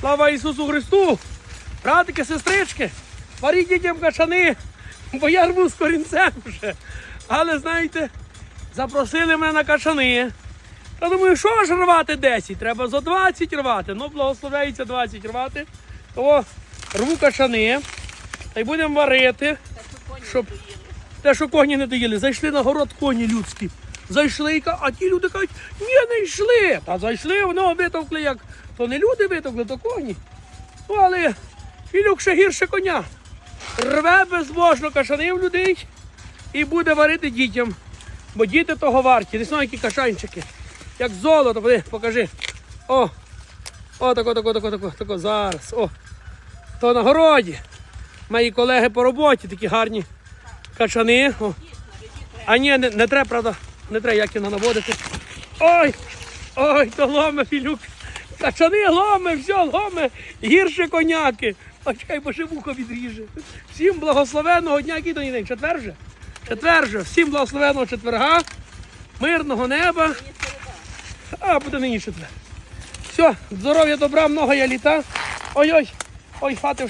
Слава Ісусу Христу! Братики, сестрички, варіть дітям качани, бо я рву з корінцем вже. Але знаєте, запросили мене на качани. Та думаю, що ж рвати 10? Треба за 20 рвати. Ну, благословляється 20 рвати. Того рву качани. Та й будемо варити. Щоб те, що коні не доїли, зайшли на город коні людські. Зайшли, а ті люди кажуть, ні, не йшли. Та зайшли, воно витовкли, як то не люди витовкли, то коні. Ну, але Філюк ще гірше коня. Рве безбожно кашанив людей і буде варити дітям. Бо діти того варті. Знаю, які кашанчики. Як золото, Поди, покажи. О! О, тако, тако, тако, тако, тако, зараз. О. То на городі. Мої колеги по роботі такі гарні качани. О. А ні, не, не треба, правда, не треба як його наводити. Ой! Ой, то ломе, Філюк. Качани ломе, все ломе, гірше коняки. А чекай, бо вухо відріже. Всім благословенного дня, який день? Четвер же? Четвер же. Всім благословенного четверга, мирного неба. А, буде нині четвер. Все, здоров'я, добра, много я літа. Ой-ой, ой, хати вже.